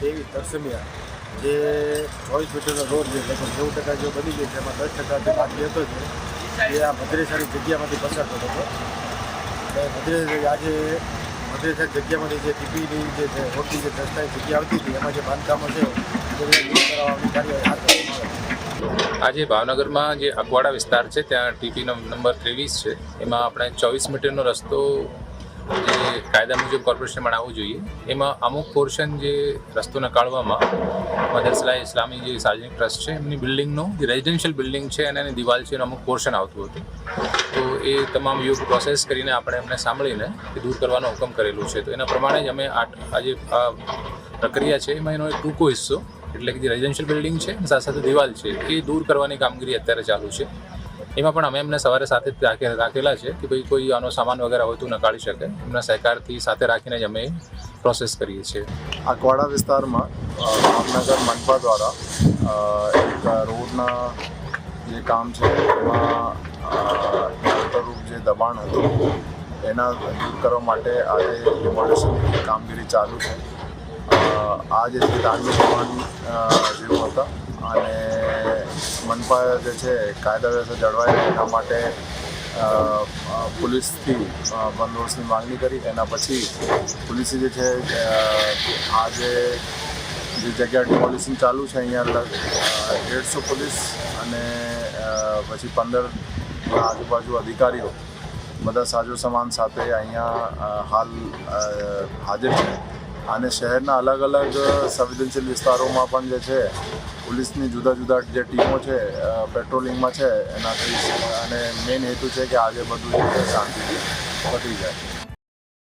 દેવી તરસમિયા, જે ચોવીસ મીટરનો રોડ છે, લગભગ નેવું ટકા જેવો બની ગયો છે, એમાં દસ ટકા જે બાકી હતો છે એ આ મદ્રેસાની જગ્યામાંથી પસાર થતો હતો. એટલે મદ્રેસા આજે મદ્રેસાની જગ્યામાંથી જે ટીપીની જે છે મોટી જે રસ્તાની જગ્યા આવતી હતી, એમાં જે બાંધકામો છે, એ બધા કરાવવાની કાર્યવાહી હાથ આજે ભાવનગરમાં જે અકવાડા વિસ્તાર છે, ત્યાં ટીપી નંબર ત્રેવીસ છે, એમાં આપણે ચોવીસ મીટરનો રસ્તો જે કાયદા મુજબ કોર્પોરેશન બનાવવું જોઈએ, એમાં અમુક પોર્શન જે રસ્તો નકાળવામાં મદરસલા ઇસ્લામી જે સાર્વજનિક ટ્રસ્ટ છે, એમની બિલ્ડિંગનું જે રેઝિડેન્શિયલ બિલ્ડિંગ છે અને એની દિવાલ છે એનું અમુક પોર્શન આવતું હતું. તો એ તમામ યોગ પ્રોસેસ કરીને આપણે એમને સાંભળીને એ દૂર કરવાનો હુકમ કરેલું છે. તો એના પ્રમાણે જ અમે આ આ પ્રક્રિયા છે, એમાં એનો એક ટૂંકો હિસ્સો, એટલે કે જે રેઝિડેન્શિયલ બિલ્ડિંગ છે સાથે સાથે દિવાલ છે, એ દૂર કરવાની કામગીરી અત્યારે ચાલુ છે. એમાં પણ અમે એમને સવારે સાથે રાખેલા છે કે ભાઈ કોઈ આનો સામાન વગેરે હોય તો નકાળી શકે. એમના સહકારથી સાથે રાખીને જ અમે પ્રોસેસ કરીએ છીએ. અકવાડા વિસ્તારમાં ભાવનગર મનપા દ્વારા એક રોડના જે કામ છે, એમાં જે દબાણ હતું, એના દૂર કરવા માટે આજે ડિમોલેશનની કામગીરી ચાલુ છે. આ જે ધાર્મિક દબાણ જેવું હતા, અને મનપા જે છે કાયદા વ્યવસ્થા જળવાય એના માટે પોલીસથી બંદોબસ્તની માંગણી કરી. એના પછી પોલીસે જે છે આ જે જગ્યા ડિમોલિશન ચાલુ છે, અહીંયા દેડસો પોલીસ અને પછી પંદર આજુબાજુ અધિકારીઓ બધા સાજો સમાન સાથે અહીંયા હાલ હાજર છે. અને શહેરના અલગ અલગ સંવેદનશીલ વિસ્તારોમાં પણ જે છે, પોલીસની જુદા જુદા જે ટીમો છે પેટ્રોલિંગમાં છે, એનાથી અને મેઇન હેતુ છે કે આજે બધું શાંતિથી પતી જાય.